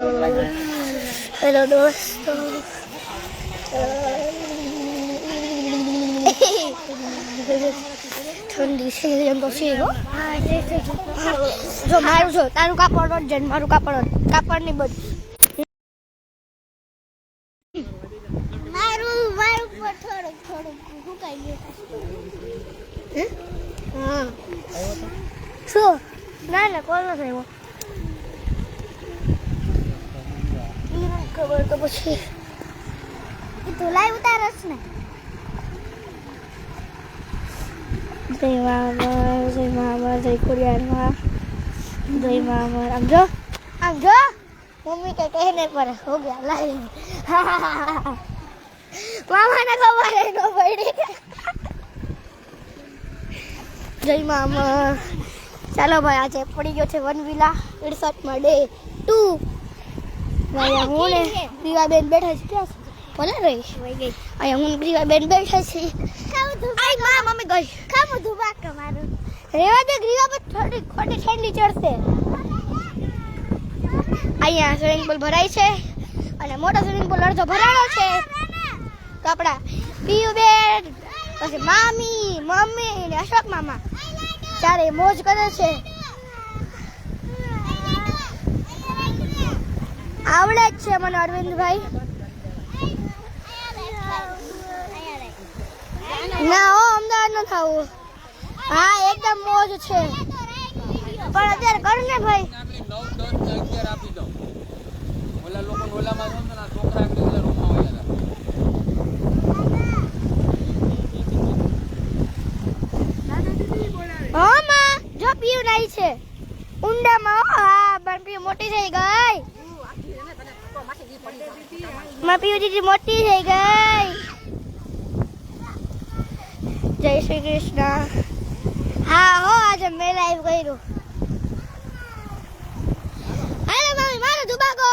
Hello દોસ્તો ઠંડી છે એમ તો છે હો જો મારું જો તારું કાપડ જ છે ને મારું કાપડ કાપડની બધું મારું મારું પર થોડુંક થોડુંક સુકાઈ ગયું હા શું ના ના કોલ નથી આવ્યો ઈ મને ખબર તો પછી. તું લાઈવ ઉતારસ ને. જય મામર જય મામર જય ખોડિયારમાં જય મામર આમ જો. આમ જો. મમ્મી કે કહેને પર હો ગયા લાઈવ મામાને ખબર એ ન પડી. જય મામા ચાલો ભાઈ આજે પડી ગયો છે વન વિલા ઇડસઠમાં ડે ટુ. અહીંયા હું ને પ્રિયાબેન બેઠા છે ક્યાં? ભલે રહી. અહીંયા હું ને પ્રિયાબેન બેઠા છે. આઈ મા મમ્મી ગઈ. ખામું ધુબા કમારું રેવા દે ગ્રીવા પર થોડી ખોટી ઠંડી ચડશે. અહીંયા સ્વિમિંગ પુલ ભરાય છે અને મોટો સ્વિમિંગ પુલ અડધો ભરાયો છે. તો આપણા પિયુબેન પછી મામી મમ્મી ને અશોક મામા. ચારે મોજ કરે છે. આવડે જ છે મને અરવિંદભાઈ. ના હો, અમદાવાદ ન થવું. હા, એકદમ મોજ છે. પણ અત્યારે કર ને ભાઈ. આપણી નવ દસ ને અગિયાર આપી દઉં. ઓલા લોકો ઓલામાં છોકરા આગળ ઓલા રૂમમાં હોય હા માં જો પીયું નાઈ છે ઊંડામાં હો હા પણ પીયું મોટી થઈ ગઈ માં પીયું મોટી થઈ ગઈ. જય શ્રી કૃષ્ણ. હા, હો, આજે મેં લાઈવ કર્યું. હાલો મારો ધુબાકો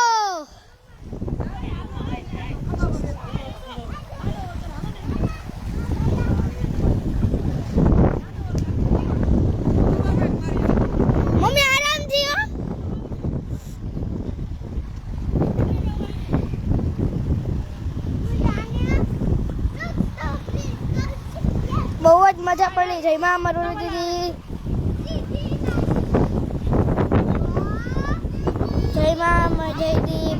મમ્મી આરામથી હો બહુ જ મજા પડી જય માં અમારું દીદી જય માં જય દીપ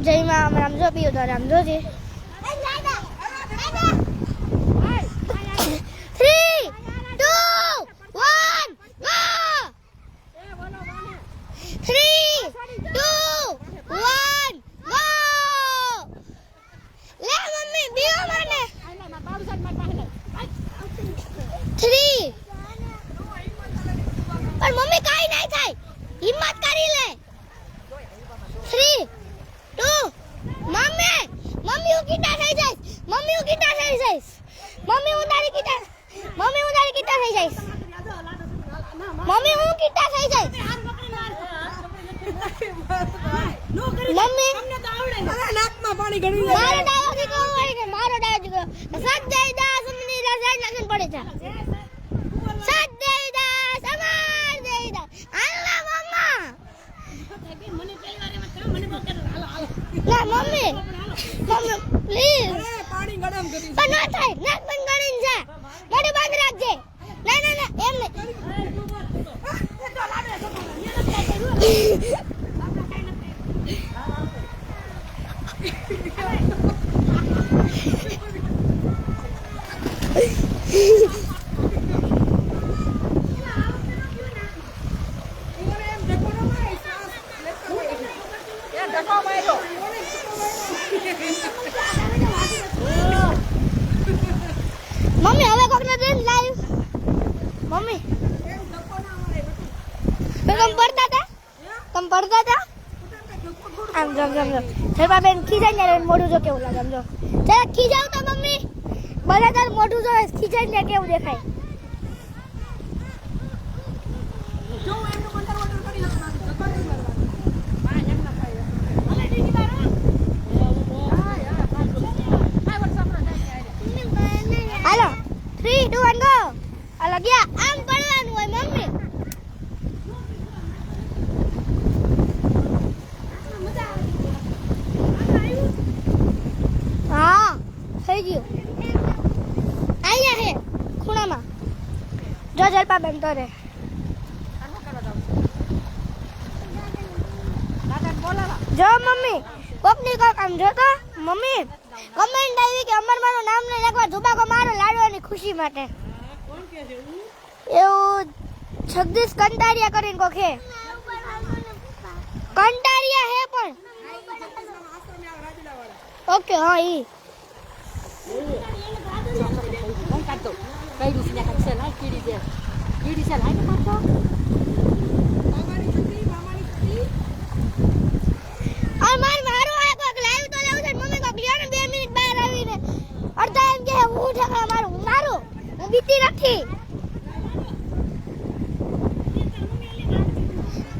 જય માં રામજો પીયું તો રામજો છે three two one go three two one go લે મમ્મી બીઓ મને થ્રી પણ મમ્મી કાઈ નહીં થાય હિંમત કરી લે થ્રી ટુ મમ્મી મમ્મી હું કીટા થઈ જઈશ મમ્મી હું કીટા થઈ જઈશ મમ્મી હું તારી કીટા મમ્મી હું તારી કીટા થઈ જઈશ મમ્મી હું કીટા થઈ જઈશ મમ્મી નાકમાં પાણી ગણું મારો ડાયો કહું હોય કે મારો ડાયો થી સત સજ્જય દાસ અમની રસાય નાખીને પડે છે. સજ્જય દાસ અમાર જય દાસ અલ્લા મમ્મા ના મમ્મી. મમ્મી પ્લીઝ પાણી ગરમ કરી પણ ના થાય નાક બંધ કરીને જા. મોઢું બંધ રાખજે. ના ના ના એમ નહીં. મમ્મી, હવે કોકને દે લાઈવ. મમ્મી. તમ પડતા હતા? તમ પડતા હતા? આમ જમ જમ જમ બેન ખીજાઈ ને મોઢું જો કેવું લાગે, આમ જો. ખીજાવ તો મમ્મી. બધા તાર મોઢું જો ખીચાઈ ને કેવું દેખાય હાલો થ્રી ટુ વન ગો હાલો ગયા આમ પડવાનું હોય મમ્મી હા થઈ ગયું અહીંયા હે ખૂણામાં જો જલપા બેન જો મમ્મી કોકની કોક આમ જો તો. મમ્મી કમેન્ટ આવી કે અમર મારું નામ લઈને એકવાર ધુબાકો મારો લાડવાની ખુશી માટે. એવું જગદીશ કંટારિયા કરીને કોક હે. કંટારિયા હે પણ. ઓકે, હા, ઈ. આ માર મારો આ કોક લાઈવ તો લેવું છે મમ્મી કોક લ્યો ને મિનિટ બહાર આવીને. અડધા એમ કે હું ઠકડા મારું મારું હું બીતી નથી.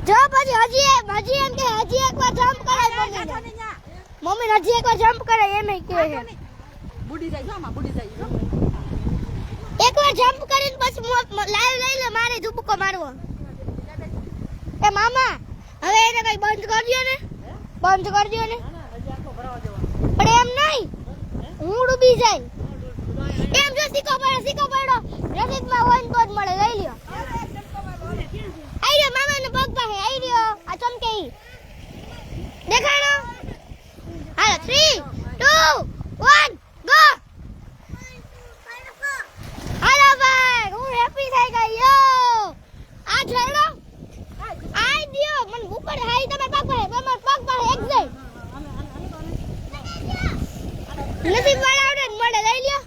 જો પછી હજી હજી એમ કે હજી એકવાર જમ્પ કરાય મમ્મી મમ્મી હજી એકવાર જમ્પ કરાય એમ કે બુડી જાય જો બુડી જાય જો. એકવાર જમ્પ કરીને પછી લાઈવ લઈ લે, મારે ધુબકો મારવો. એ મામા, હવે એને કઈ બંધ કરી દો ને. બંધ કરી દો ને. પણ એમ નહીં. હું ડૂબી જાય. એમ જો સિક્કો પડ્યો સિક્કો પડ્યો. રસીદમાં હોય ને તો જ મળે, લઈ લ્યો. આઈ રહ્યો મામાનો પગ પાસે, આઈ રહ્યો આ ચમકે દેખાડો. હાલો થ્રી ટુ વન ગો હાલો ભાઈ હું હેપી થઈ ગયો આ ઝરડો આઈ દિયો! મને ઉપર હાઈ તમે પગ પાસે તમાર પગ પર એક જઈ નસીબ વાળા આવડે ને મળે, લઈ લ્યો.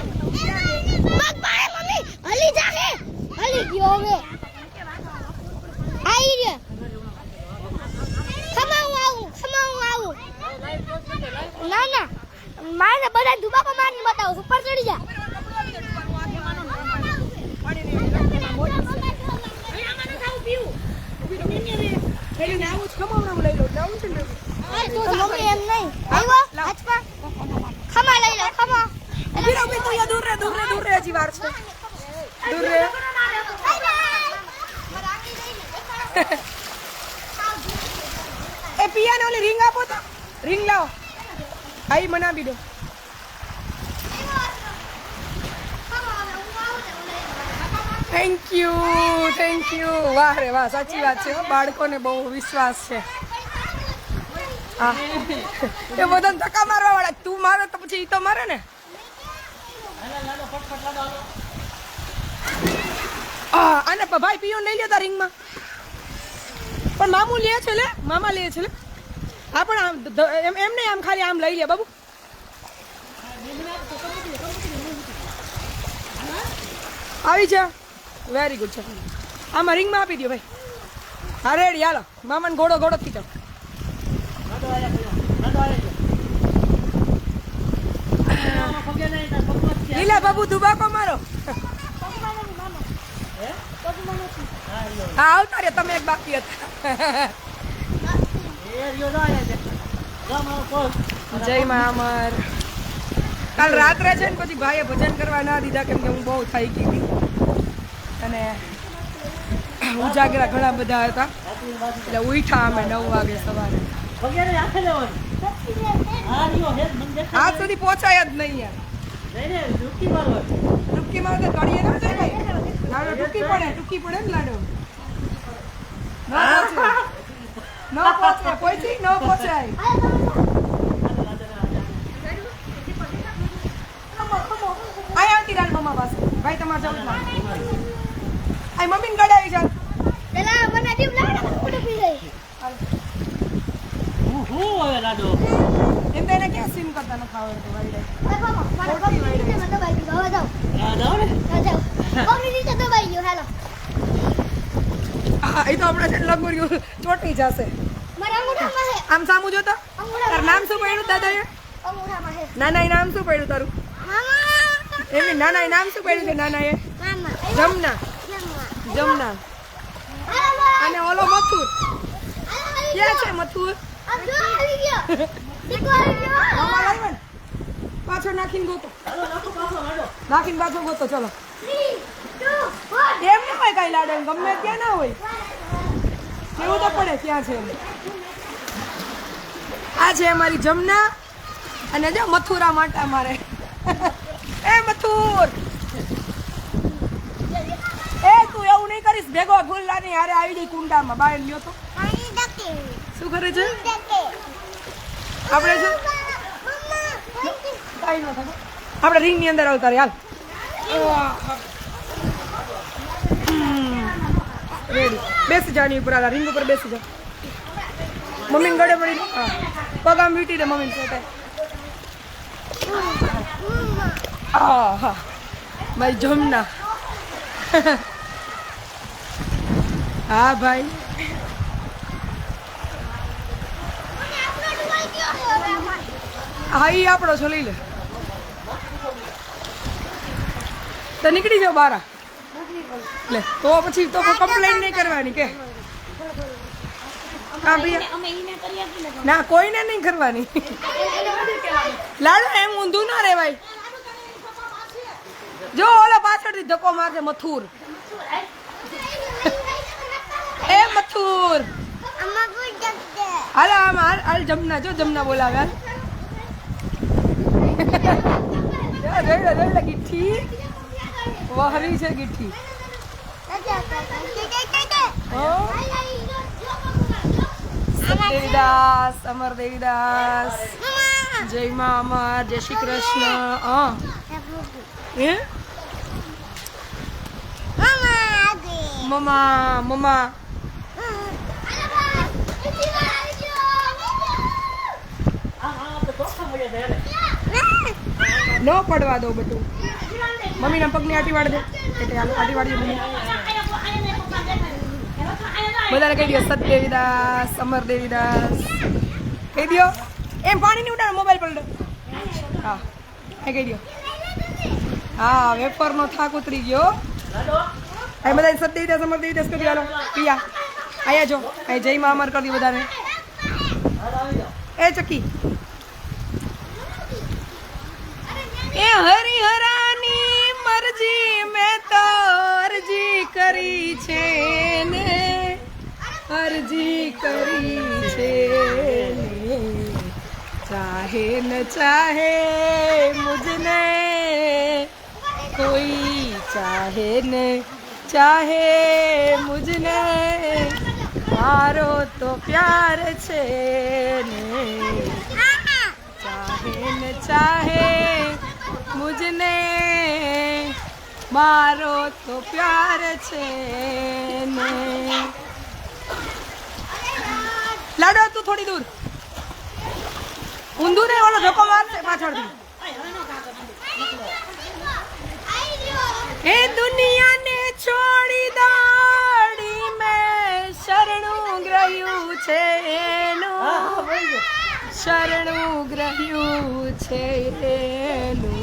પગ પાસે મમ્મી. હલી જાકે હલી ગયો હવે. આઈ રહ્યો. ખમાવું આવું ખમાવું આવું. ના ના. મારે બધા ધુબાકો મારીને બતાવું ઉપર ચડી જા પેલી ને આવું જ ખમાવડાવું લઈ લઉં લાવું છે ને તો મમ્મી એમ નહીં આવ્યો હાથમાં ખમા લઈ લો ખમા ઊભી રહો બેન તું અહીંયા દૂર રહે દૂર રહે દૂર રહે હજી વાર છે દૂર રહે એ પિયાને ઓલી રિંગ આપો તો રિંગ લાવો આઈ મને આપી દો થેન્ક યુ થેન્ક યુ વાહ રે વાહ સાચી વાત છે બાળકોને બહુ વિશ્વાસ છે. હા એ બધા ધક્કા મારવા વાળા, તું મારે તો પછી તો મારે ને? આ, અને ભાઈ પીઓ લઈ લેતા રિંગમાં પણ મામુ લે છે લે, મામા લે છે લે. હા, પણ આમ એમ એમ નહીં, આમ ખાલી આમ લઈ લે, બાબુ. આવી જા. વેરી ગુડ છે આમાં રિંગમાં આપી દો ભાઈ. હા યાલો મામાને ઘોડો ઘોડો પીતો લીલા બાબુ, દુબાકો મારો. હા, આવતા રે તમે એક બાકી હતા. જય મા અમર. કાલ રાત્રે છે ને, પછી ભાઈએ ભજન કરવા ના દીધા, કેમ કે હું બહુ થઈ ગઈ અને ઉજાગરા ઘણા બધા હતા. એટલે ઉઠા અમે નવ વાગે સવારે. આજ સુધી પહોંચાય જ નહીં યાર ડૂબકી મારે તળિયે ના જાય ભાઈ લાડો ડૂબકી પડે ડૂબકી પડે ને લાડો. ન પહોંચે. ન ન પહોંચાય. આય આવતી રાલ મમ્મા પાસે. ભાઈ તમારે જવું જ લાગે આય મમ્મીને ગળાવી પેલા મને જીવ લાગે ને મને ડૂબી ગઈ એમ તો એને ક્યાં સીમ કરતા નથી આવડતું વાળી અરે બાબા મારા પગની નીચે મને દબાઈ ગયું હવે જાઓ. હા જાઓ પગની નીચે દબાઈ ગયું હાલો. હા એ તો આપણે છે ચોટી જશે. મારા અંગૂઠામાં હે આમ સામું જોતો? તારું નામ શું પડ્યું અંગૂઠામાં હે નાના નામ શું પડ્યું તારું? મામા એમની નાના નામ શું પડ્યું છે નાનાએ? મામા જમના. અને ઓલો મથુર. ક્યાં છે મથુર? પાછો નાખીને ગોતો. નાખીને પાછો ગોતો ચલો. એમ ન હોય કઈ લાડે ગમે ત્યાં ના હોય. કેવું તો પડે ક્યાં છે આ છે અમારી જમના. અને જો મથુરા માટે અમારે એ મથુર એ તું એવું નહીં કરીશ ભેગો ગુલ્લાની હારે આવી ગઈ કુંડામાં બહાર લ્યો તો. શું કરે છે? આપણે છે thank you. ન થાય. આપણે અંદર આવતા હાલ. રેડી બેસી જાની ઉપર આલા રિંગ ઉપર બેસી જા. મમ્મીને ગળે પડી હા. પગ આમ વીટી દે મમ્મી સોટે હા હા મારી જમના. હા, ભાઈ. હા એ આપણો છો, લઈ લે. તો નીકળી જાઓ બારા. લે, તો પછી તો કમ્પ્લેન નહીં કરવાની, કે. હા, ભાઈ. ના, કોઈને નહીં કરવાની. લાડો એમ ઊંધું ના રહેવાય જો ઓલા પાછળથી ધક્કો મારશે, મથુર. એ મથુર Mama, good ducky. હાલ આમ હાલ હાલ જમના જો જમના બોલાવે હાલ જો, જોઈ લે જોઈ લે ગીઠી વહરી છે ગીઠી હો દેવીદાસ અમર દેવીદાસ જય મા અમર જય શ્રી કૃષ્ણ હા હે મમા મમા ન પડવા દો બધું. મમ્મીના પગની આટી વાળ દે. એટલે હાલો આટી વાળી મમ્મી. બધાને કહી દો સત દેવીદાસ અમર દેવીદાસ કહી દો એમ પાણી ની ઉડાડો મોબાઈલ પર. હા, એ કહી દો હા, વેફરનો થાક ઉતરી ગયો. આ બધા સત દેવીદાસ અમર દેવીદાસ કરી હાલો, પિયા. આયા જો. અહીં જય માં અમર કરી બધાને. એ ચકી એ હરિહરાની મરજી મેં તો અરજી કરી છે ને, અરજી કરી છે ચાહે ન ચાહે મુજને, કોઈ ચાહે ને ચાહે મુજને. મારો તો પ્યાર છે ને. ચાહે ને ચાહે મુજને મારો તો પ્યાર છે ને. લાડો તું થોડી દૂર. ઊંધું ને ઓલો ધક્કો મારશે પાછળથી. એ દુનિયાને છોડી દાડી મેં શરણું ગ્રહ્યું છે એનું. શરણું ગ્રહ્યું છે એનું.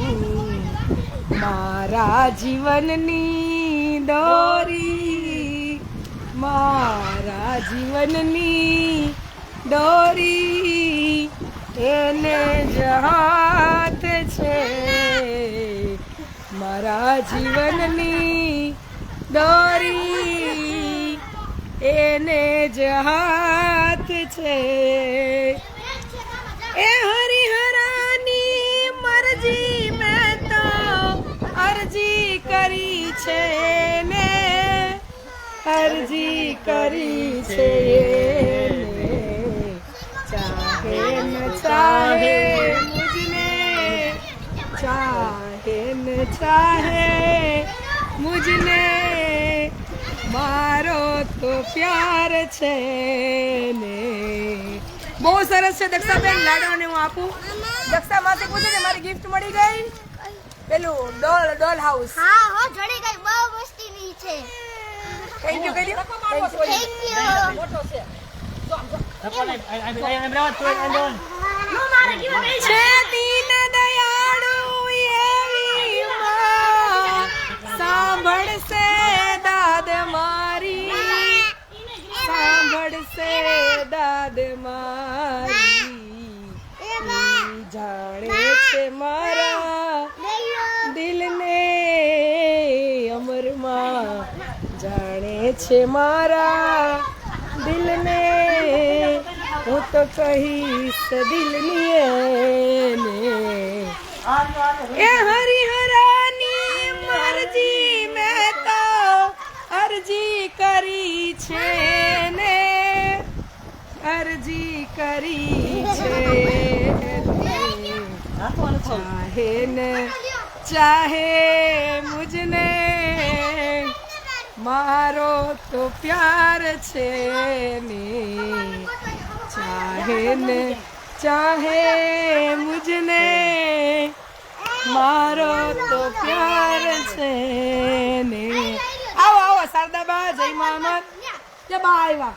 મારા જીવનની દોરી. મારા જીવનની દોરી. એને જ હાથ છે. મારા જીવનની દોરી. એને જ હાથ છે. એ કરી છે ને, અરજી કરી છે ચાહે ન ચાહે મુજને, ચાહે ન ચાહે મુજને. મારો તો પ્યાર છે ને. બહુ સરસ છે દક્ષાબેન, લાડવાને હું આપું. દક્ષા માસે પૂછે કે મારી ગિફ્ટ મળી ગઈ? પેલું ડોલ ડોલ હાઉસ. હા હો જોડી ગઈ બહુ મસ્તીની છે. થેન્ક યુ દો થેન્ક યુ છે. દીન દયાળુ સાંભળશે દાદ મારી. સાંભળશે દાદ મારી. જાણે છે મારા છે મારા દિલને. હું તો કહીશ દિલની એ હરિહરાની મરજી મેં તો અરજી કરી છે ને. અરજી કરી છે. ચાહે ને ચાહે મુજને મારો તો પ્યાર છે ને ચાહે ને ચાહે મુજને મારો તો પ્યાર છે ને આવો આવો શારદાબા જય મામત જય બા આવ્યા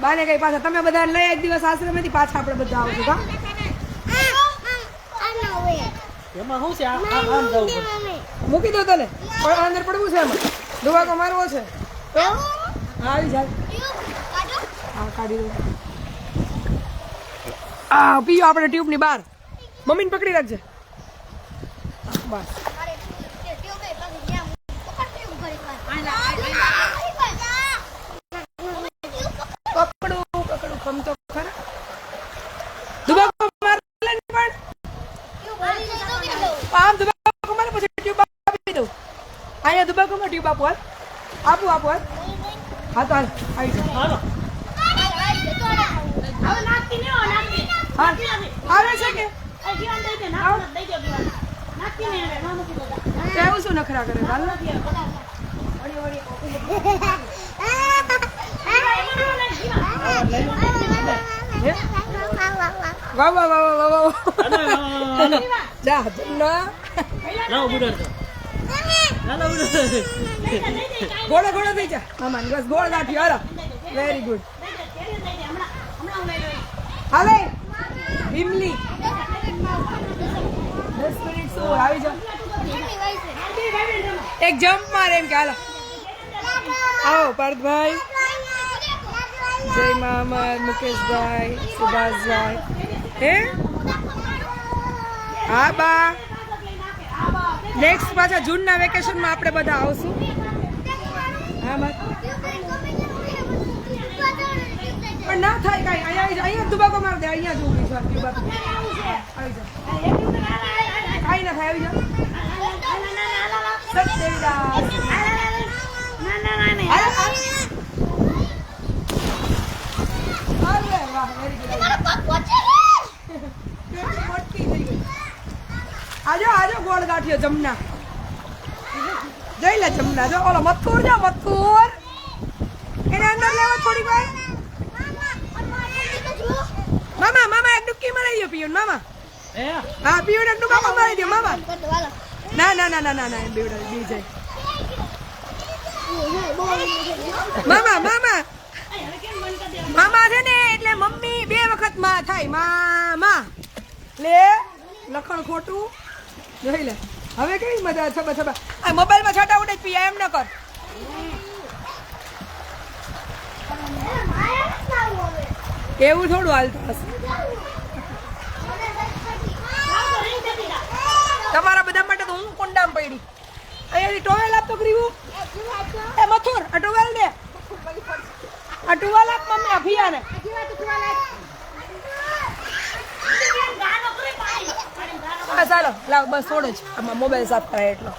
બાને કઈ પાછા તમે બધા લઈ એક દિવસ આશ્રમેથી પાછા આપણે બધા આવશું કા એમાં શું છે? આમ જવું પડે. મૂકી દો તને. પણ અંદર પડવું છે એમાં દુવાકો મારવો છે. હા, આવી જાય હા કાઢી દો. આ પીઓ આપણે ટ્યુબની બહાર. મમ્મીને પકડી રાખજે. બસ પકડું પકડું ખમ તો ખરા દુવાકો માર લે ને પણ આમ દુબાકો મારે પછી ટ્યુબ આપી દઉં અહીંયા દુબાકો માં ટ્યુબ આપો હાલ આપું હા તો આવી છે કે? કેવું શું નખરા કરે? હાલ. વાહ વાહ વાહ વાહ વાહ વાહ. જા જન્ના ગોળે ગોળે થઈ જા. મામા બસ ગોળ ગાંઠી, હાલો. વેરી ગુડ હાલે ભીમલી દસ આવી જાઓ. એક જમ્પ મારે એમ કે, હાલો. આવો, પાર્થભાઈ. જય મામા, મુકેશભાઈ, સુભાષભાઈ. હે? હા, બા. નેક્સ્ટ પાછા જૂનના વેકેશનમાં આપણે બધા આવશું. હા બસ. પણ ના થાય કાંઈ. અહીંયા અહીંયા દુબાકો માર દે અહીંયા જ બાજુ. આવી જાઓ કાંઈ ના થાય આવી જાઓ સત્યવિદાસ. અરે વાહ વેરી ગુડ મોટી થઈ ગઈ આજો આજો ગોળ ગાંઠિયો જમના. જઈ લે જમના. જો ઓલો મથુર જો મથુર. એને અંદર લેવા થોડી વાર. મામા મામા એક ડુક્કી મરાઈ દો પિયુન મામા. હે? પિયુન એક ડુક્કા મરાઈ દો મામા. ના ના ના ના ના ના બેવડા બી જાય. મામા મામા. મામા છે ને એટલે મમ્મી બે વખતમાં થાય. મામા. લે લખણ ખોટું. જોઈ લે. હવે કઈ મજા છબા છબા. આ મોબાઈલમાં છાટા ઉડે પીયા એમ ન કર. એવું થોડું હાલતું હશે. તમારા બધા માટે તો હું કુંડામ પડી. અહીંયાથી ટોવેલ આપતો ગ્રીવું? એ મથુર, આ ટોવેલ દે. આ ટુવાલ આપ મમ્મી અભિયાને હા ચાલો લાવ બસ થોડો જ. આમાં મોબાઈલ સાફ કરાય એટલો.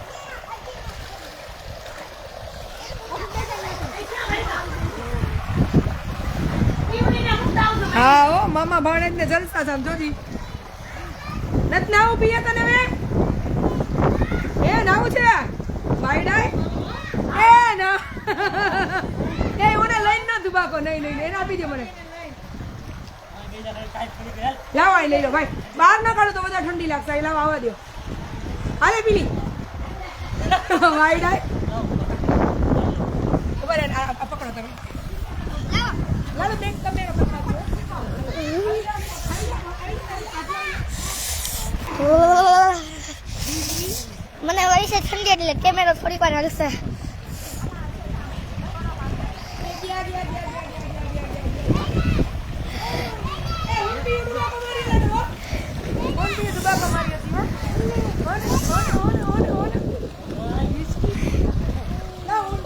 હા ઓ મામા ભાણેજ ને જલસા છે નથી નાવું પીએ તને હવે? એ નાવું છે? બાયડાય એ ના એ ઓને લઈને ના દુબાકો નહીં નહીં એને આપી દે મને. લાવ આઈ લઈ લો ભાઈ. બહાર ના કાઢો તો બધા ઠંડી લાગશે. એટલે આવવા દો. હાલે, પીલી. વાઈડાય ડાય ખબર આ પકડો તમે. લાલો બેગ તમે મને વળી છે ઠંડી એટલે કેમેરો થોડીક વાર હલશે ના, હું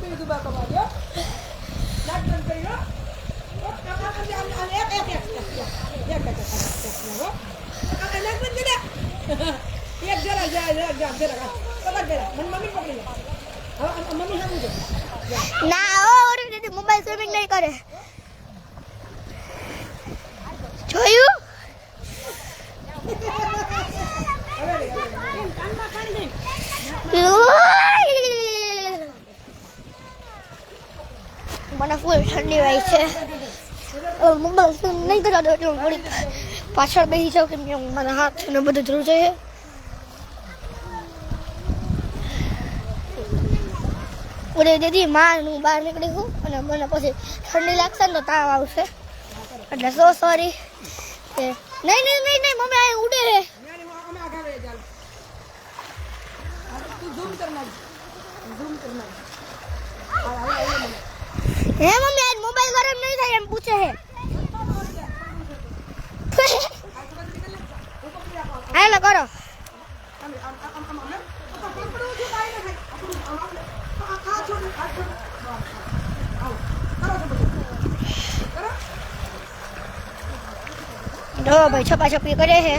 એક જરા જા જરા જા જરા પકડ જરા મને મમ્મી પકડી લે હવે આ મમ્મી સામું છે ના ઓ ઓરી દીદી મોબાઈલ સ્વિમિંગ નહીં કરે જોયું મને ફૂલ ઠંડી વાય છે હવે મોબાઈલ સ્વિમિંગ નહીં કરવા દો એટલે હું થોડીક પાછળ બેસી જાઉં કેમ કે મારા હાથ ને બધું ધ્રુવ જોઈએ. ઉડે દીદી માં હું બહાર નીકળી છું અને મને પછી ઠંડી લાગશે ને તો તાવ આવશે. એટલે સો સોરી નહીં નહીં નહીં નહીં, મમ્મી, આ ઉડે નાખ હે મમ્મી, આજ મોબાઈલ ગરમ નહીં થાય એમ પૂછે હે હાલો કરો જો ભાઈ છપા છપી કરે છે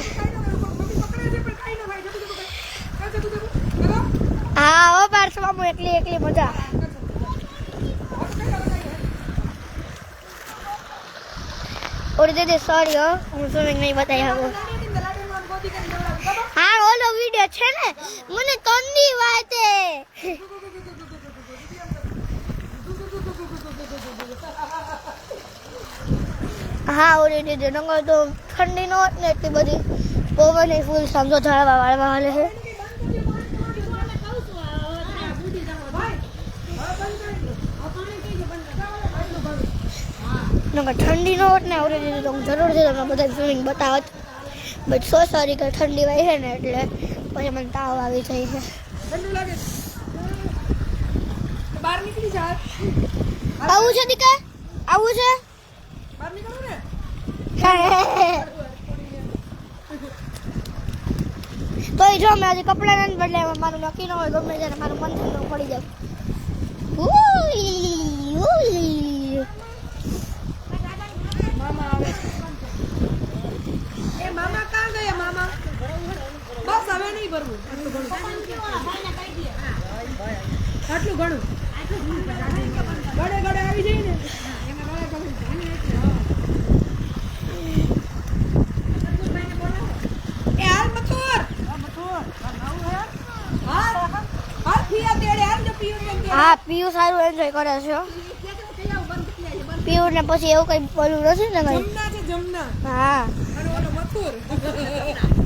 હા હો પાર્સમાં એકલી એકલી મજા ઓરી દીદી સોરી હો હું સ્વિમિંગ નહીં બતાવી શકું હા ઓલો વિડિયો છે ને મને તંદી વાતે હા ઓલી દે નંગર તો ઠંડી ને એટલી બધી પવન ફૂલ સાંજો ઝાડવા વાળવા હાલે છે નકર ઠંડી નો હોત ને આવડી દીધી તો હું જરૂરથી તમને બધા સ્વિમિંગ બતાવત બટ સો સોરી કે ઠંડી વાય છે ને એટલે પછી મને તાવ આવી જાય છે. છે? આવું છે દીકા આવું છે? તો એ જો મેં હજી કપડાં નથી બદલે મારું નક્કી ન હોય ગમે ત્યારે મારું મન પડી જાય. એ મામા કાં ગયા મામા? બસ હવે નહીં ભરવું. આટલું ઘણું. ગળે ગળે આવી જાય ને. હા પીયુ સારું એન્જોય કરે છે પીયુ ને પછી એવું કઈ બોલવું નથી ને કઈ. જમના છે જમના. હા. અને ઓલો મથુર.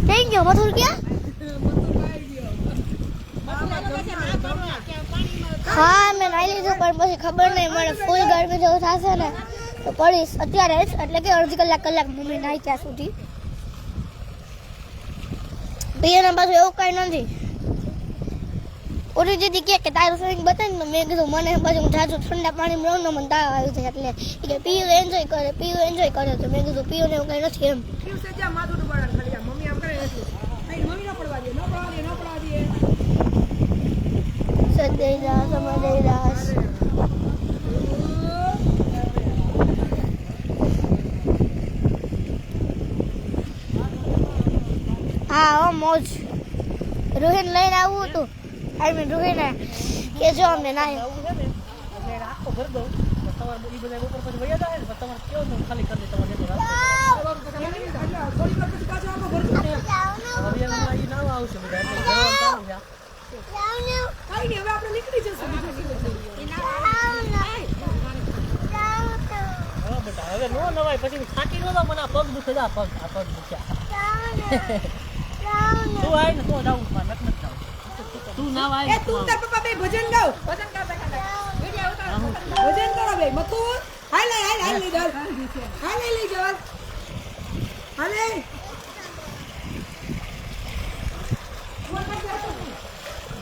થઈ ગયો મથુર ક્યાં? હા મેં નાઈ લીધું પણ પછી ખબર નહીં મને ફૂલ ગરમી જેવું થશે ને તો પડીશ. અત્યારે જ એટલે કે અડધી કલાક કલાક મમ્મી નાઈ ત્યાં સુધી. પીએના પાછું એવું કાંઈ નથી. ઓલી દીદી કહે કે તારું સ્વિમિંગ બતાવી ને મેં કીધું મને પછી હું જાજુ ઠંડા પાણી રહું ને મને તાવ આવી જાય એટલે. ઈ કે પીયું એન્જોય કરે પીયું એન્જોય કરે. તો મેં કીધું પીયું ને એવું કંઈ નથી એમ. મમ્મી આમ કરે મમ્મી ન પડવા દે ન પડવા દે ન પડવા દે. સદય દાસ સમદય દાસ. હા મોજ. રોહિન લઈને આવું હતું. આઈ મીન રોહિને કે જો અમને ના એટલે આખો ભર દઉં તો તમારે ઈ બધા ઉપર પછી વયા જાય ને પછી તમારે કેવું ને ખાલી કરી દે તમારે જેટલું રાખો. એટલે થોડી વાર પછી પાછો આખો ભરતો ને હવે એમાં ઈ નાવા આવશે બધા એટલે ભરવાનું ચાલુ છે. કાંઈ નહીં હવે આપણે નીકળી જશું બીજું શું છે? હવે બેટા હવે નો નવાય પછી થાકી નો જાવ મને આ પગ દુખે છે, આ પગ આ પગ દુખ્યા તું આય ને તો જાવું મારે નથી નથી જાવું તું ના એ તું તાર પપ્પા બે ભજન ગાવ. ભજન ગાતા ગાતા ભજન કરો બે મથુર હાલ હાલ હાલ હાલ લઈ જાવ હાલ લઈ લઈ જાવ હાલે.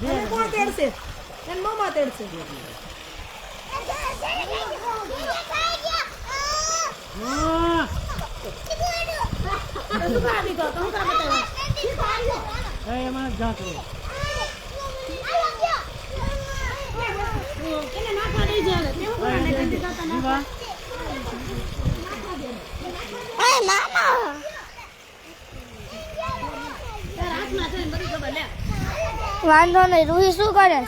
અને કોણ તેડશે? એન મામા તેડશે? હા. એ એમાં જાત રે દીવા એ મામા વાંધો નહીં, રૂહી શું કરે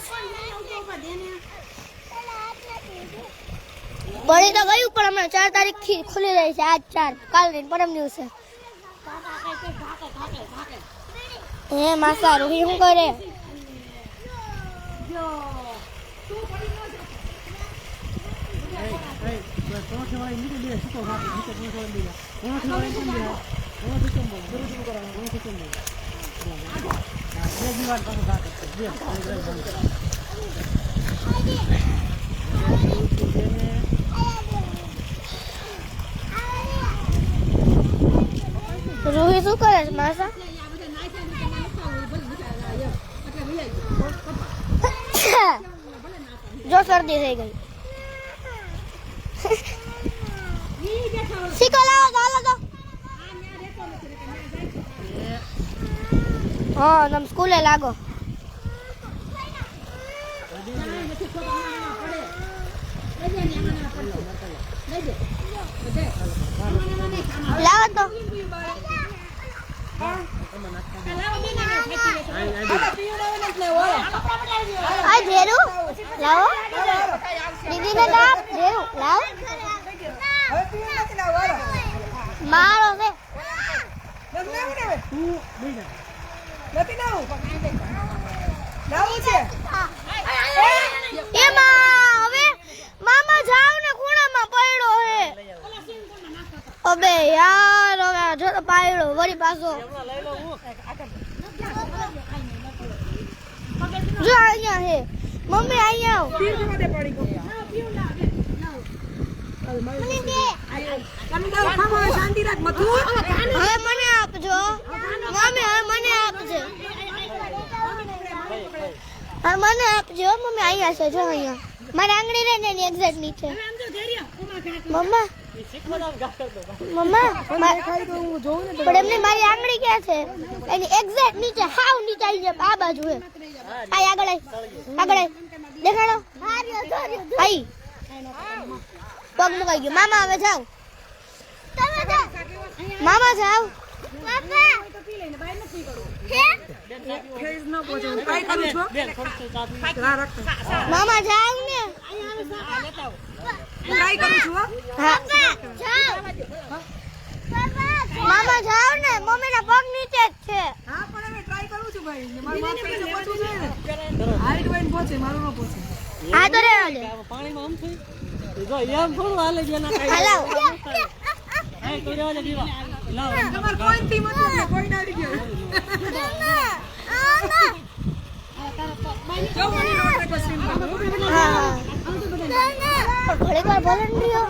બળી તો ગયું, પણ હમણાં ચાર તારીખ ખુલી રહી છે, આજ ચાર. કાલ નહીં, પરમ દિવસે. હે, માસા, રૂહી શું કરે? રૂહી શું કરે છે માસા? જો શરદી થઈ ગઈ. શીખો લાવો ચાલો તો. હા તમે સ્કૂલે લાગો. લાવો તો. લાવો. દીદીને કાપ ધેરુ લાવો. મારો છે. નથી લાવું લાવું છે એમાં હવે મામા જાવ ને ખૂણામાં પડ્યો હે અબે યાર, હવે જો પાયડો વળી પાછો. જો અહીંયા હે મમ્મી, અહીંયા આવ પીર જવા દે પાણી કો તમે જાઓ ખામો હવે હવે મને આપજો મમ્મી હવે મને આપજો હા મને આપજો મમ્મી અહીંયા છે જો અહીંયા મારી આંગળી રે ને એની એક્ઝેક્ટ નીચે. મમ્મા મમ્મા પણ એમને મારી આંગળી ક્યાં છે એની એક્ઝેક્ટ નીચે. હાવ નીચે આવી જાય આ બાજુ હે. આ આગળ આગળ દેખાડો. આઈ. પગ મુકાઈ ગયો. મામા હવે જાવ મામા જાવ ન મામા જાવ ને. મામા જાવ ને. મમ્મીના પગ નીચે જ છે. હા પણ હવે ટ્રાય કરું છું ભાઈ. મારું પહોંચવું જોઈએ ને હાઈટ વાઈન પહોંચે મારું ન પહોંચે. હા તો રે પાણીમાં આમ થઈ જો એમ થોડું હાલે છે એના કાંઈ હાલો. હા તો રહેવા દે દીવા. લાવ. તમારે કોઈ થી મતલબ ને કોઈ ના આવી ગયો જો મને નો ટ્રેકો સીન હા હા વાર ભલે ને રહ્યો.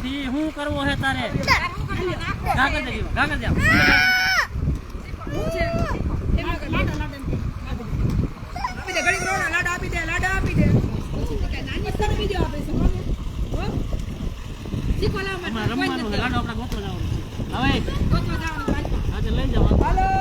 થી હું કરવો હે તારે? ગા કર દે દીવા. ગા કર દે આપી દે ઘરે બીજો આપે હવે હવે ગોતવા જવાનું હાજર